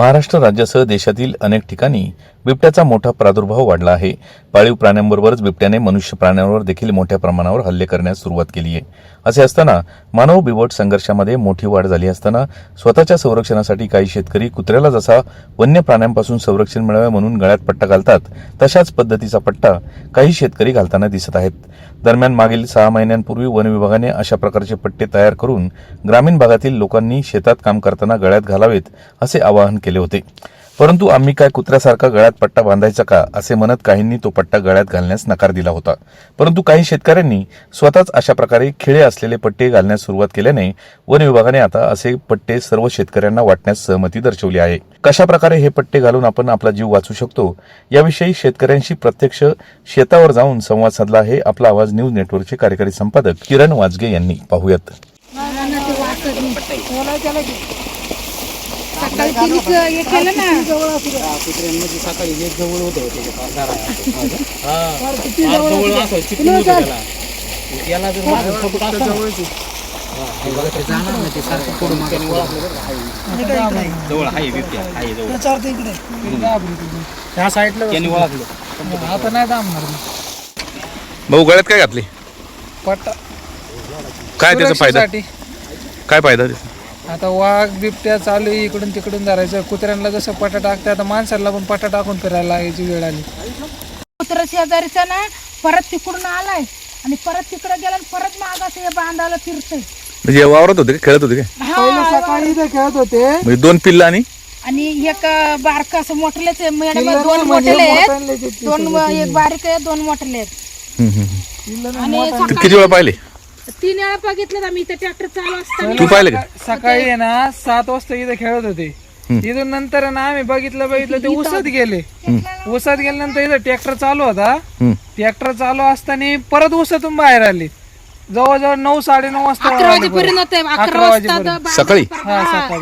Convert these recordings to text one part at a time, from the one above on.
महाराष्ट्र राज्यासह देशातील अनेक ठिकाणी बिबट्याचा मोठा प्रादुर्भाव वाढला आहे. पाळीव प्राण्यांबरोबरच बिबट्याने मनुष्य प्राण्यांवर देखील मोठ्या प्रमाणावर हल्ले करण्यास सुरुवात केली आहे. असे असताना मानव बिवट संघर्षामध्ये मोठी वाढ झाली असताना स्वतःच्या संरक्षणासाठी काही शेतकरी कुत्र्याला जसा वन्य प्राण्यांपासून संरक्षण मिळावे म्हणून गळ्यात पट्टा घालतात तशाच पद्धतीचा पट्टा काही शेतकरी घालताना दिसत आहेत. दरम्यान मागील सहा महिन्यांपूर्वी वन विभागाने अशा प्रकारचे पट्टे तयार करून ग्रामीण भागातील लोकांनी शेतात काम करताना गळ्यात घालावेत असे आवाहन केले होते. परंतु आम्ही काय कुत्र्यासारखा गळ्यात पट्टा बांधायचा का? असे म्हणत काहींनी तो पट्टा गळ्यात घालण्यास नकार दिला होता. परंतु काही शेतकऱ्यांनी स्वतःच अशा प्रकारे खिळे असलेले पट्टे घालण्यास सुरुवात केल्याने वन विभागाने आता असे पट्टे सर्व शेतकऱ्यांना वाटण्यास सहमती दर्शवली आहे. कशा प्रकारे हे पट्टे घालून आपण आपला जीव वाचू शकतो? याविषयी शेतकऱ्यांशी प्रत्यक्ष शेतावर जाऊन संवाद साधला आहे आपला आवाज न्यूज नेटवर्कचे कार्यकारी संपादक किरण वाजगे यांनी. पाहूयात. सकाळी तिने हे केलं ना. कुत्र्यांमध्ये सकाळी एक जवळ होतं. हा. असं होतं त्याला. त्याला जर मागं पकडून असं- बघा, ते जाणार नाही, ते सारखं पुढं मागं ओळखलं बरं का, हाय. जवळ आहे बिबट्या. आहे जवळ. ह्या साईडला त्यांनी ओळखलं. आता नाही दामणार भाऊ गळ्यात काय घातले? पट्टा. काय त्याचा फायदा. काय फायदा त्याचा? आता वाघ बिबट्या चालू आहे, इकडून तिकडून धरायचं. कुत्र्यांना जसं पटा टाकते आता माणसाला पण पटा टाकून फिरायला लागायची वेळ आली. कुत्र शेजारीचा ना परत तिकडून आलाय. आणि परत तिकडे गेला आणि परत मागास हे बांधायला फिरतोय. म्हणजे वावरत होते का? खेळत होते पहिले सकाळी इथे खेळत होते. म्हणजे दोन पिल्ला आणि? आणि एक बारका असं मोठलेच आहे. मॅडम किल्ला दोन म्हणजे मोठले आहेत. दोन एक बारीक आहे दोन मोठले आहेत. हम्म, हम्म, हम्म. किल्ला नाही. आणि तू किती वेळा पाहिले? तीन वेळा बघितलं आम्ही इथं ट्रॅक्टर चालू असताना. तू पाहिले का? सकाळी आहे ना सात वाजता इथे खेळत होते. इथून नंतर ना आम्ही बघितलं बघितलं ते उसत गेले. उसत गेल्यानंतर इथं ट्रॅक्टर चालू होता. हम्म. ट्रॅक्टर चालू असताना परत उसतून बाहेर आली. जवळजवळ नऊ साडेनऊ वाजता अकरा आली परत. वाजेपर्यंत होते अकरा वाजता वाजेपर्यंत. तर बारा सकाळी? हा हा.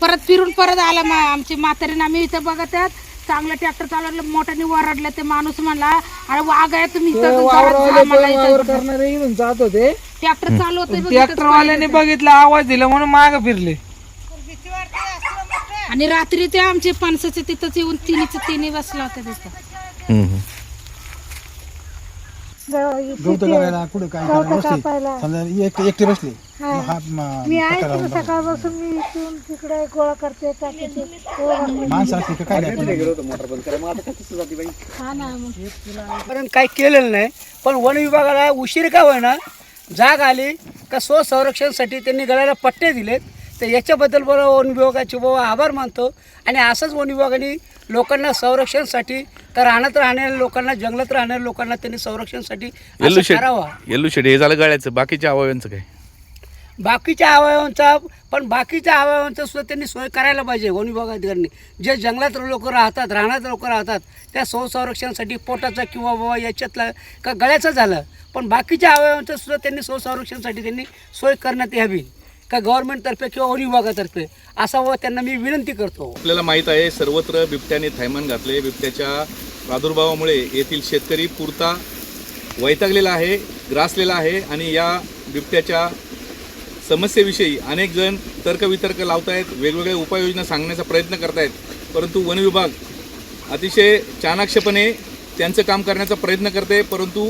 परत फिरून परत आला मा आमची म्हातारीने आम्ही इथं बघत आहेत. चांगलं ट्रॅक्टर चालवलं मोठ्याने वरडलं ते माणूस म्हणला अरे वाघ आहे तुम्ही इथं घरात जा मला वावर इथं करणारे इथून जात होते. ट्रॅक्टर चालू होते ट्रॅक्टर वाल्याने बघितलं आवाज दिला म्हणून माग फिरले. आणि रात्री ते आमचे पणसाचे तिथंच येऊन तिन्हीचे तिन्ही बसला होता तिथं. हम्म, हम्म. गवत करायला कुठे काय करायला बसली? समजा एक एकटी बसली. हा मी आहे तिकडे सकाळपासून मी इथून तिकडे गोळा करते टाकीते माणसं असली का काय नाही कारण काही केलेलं नाही पण वन विभागाला उशीर का होईना जाग आली का स्वसंरक्षणासाठी त्यांनी गळ्याला पट्टे दिलेत. तर याच्याबद्दल बरोबर वन विभागाचे बाबा आभार मानतो. आणि असंच वन विभागाने लोकांना संरक्षणासाठी तर राहण्यात राहणाऱ्या लोकांना जंगलात राहणाऱ्या लोकांना त्यांनी संरक्षणासाठी येल्लू शेड करावा. येल्लू शेड हे झालं गळ्याचं. बाकीच्या अवयवांचं काय? बाकीच्या अवयवांचा पण बाकीच्या अवयवांचा सुद्धा त्यांनी सोय करायला पाहिजे वन विभागाधिकाऱ्यांनी जे जंगलात लोक राहतात राहण्यात लोक राहतात त्या स्वसंरक्षणासाठी पोटाचा किंवा बाबा याच्यातला का गळ्याचं झालं पण बाकीच्या अवयवांचा सुद्धा त्यांनी स्वसंरक्षणासाठी त्यांनी सोय करण्यात यावी. का गव्हर्नमेंटतर्फे किंवा वन विभागातर्फे असा व त्यांना मी विनंती करतो. आपल्याला माहीत आहे सर्वत्र बिबट्याने थैमान घातले. बिबट्याच्या प्रादुर्भावामुळे येथील शेतकरी पुरता वैतागलेला आहे ग्रासलेला आहे आणि या बिबट्याच्या समस्येविषयी अनेक जण तर्कवितर्क लावत आहेत वेगवेगळ्या उपाययोजना सांगण्याचा प्रयत्न करत आहेत परंतु वन विभाग अतिशय चाणाक्षपणे त्यांचं काम करण्याचा प्रयत्न करते परंतु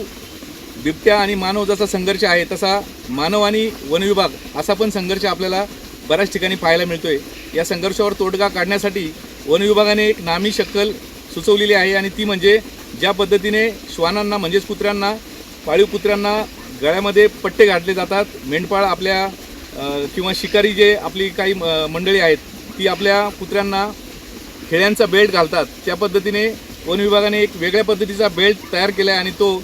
बिबट्या आणि मानव जसा संघर्ष आहे तसा मानव आणि वन विभाग असा पण संघर्ष आपल्याला बऱ्याच ठिकाणी पाहायला मिळतो आहे या संघर्षावर तोडगा काढण्यासाठी वन विभागाने एक नामी शक्कल सुचवलेली आहे आणि ती म्हणजे ज्या पद्धतीने श्वानांना म्हणजेच कुत्र्यांना पाळीव कुत्र्यांना गळ्यामध्ये पट्टे घातले जातात मेंढपाळ आपल्या किंवा शिकारी जे आपली काही म- मंडळी आहेत ती आपल्या कुत्र्यांना खेळ्यांचा बेल्ट घालतात. त्या पद्धतीने वन विभागाने एक वेगळ्या पद्धतीचा बेल्ट तयार केला आहे आणि तो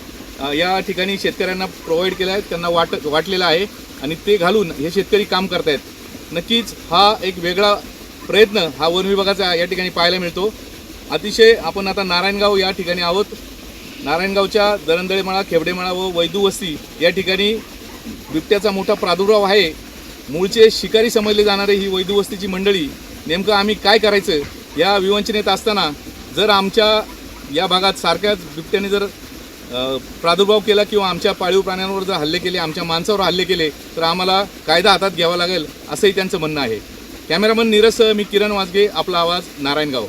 या ठिकाणी शेतकऱ्यांना प्रोव्हाइड केला आहे त्यांना वाट वाटलेला आहे आणि ते घालून हे शेतकरी काम करतायत. नक्कीच हा एक वेगळा प्रयत्न हा वन विभागाचा या ठिकाणी पाहायला मिळतो. अतिशय आपण आता नारायणगाव या ठिकाणी आहोत. नारायणगावच्या दरंदळेमाळा खेबडेमाळा व वैदू वस्ती या ठिकाणी बिबट्याचा मोठा प्रादुर्भाव आहे. मूळचे शिकारी समजले जाणारे ही वैदू वस्तीची मंडळी नेमकं आम्ही काय करायचं या विवंचनेत असताना जर आमच्या या भागात सारख्याच बिबट्याने जर प्रादुर्भाव केला किंवा आमच्या पाळीव प्राण्यांवर जर हल्ले केले आमच्या माणसावर हल्ले केले तर आम्हाला कायदा हातात घ्यावा लागेल असंही त्यांचं म्हणणं आहे. कॅमेरामन नीरस मी किरण वाजगे आपला आवाज नारायणगाव.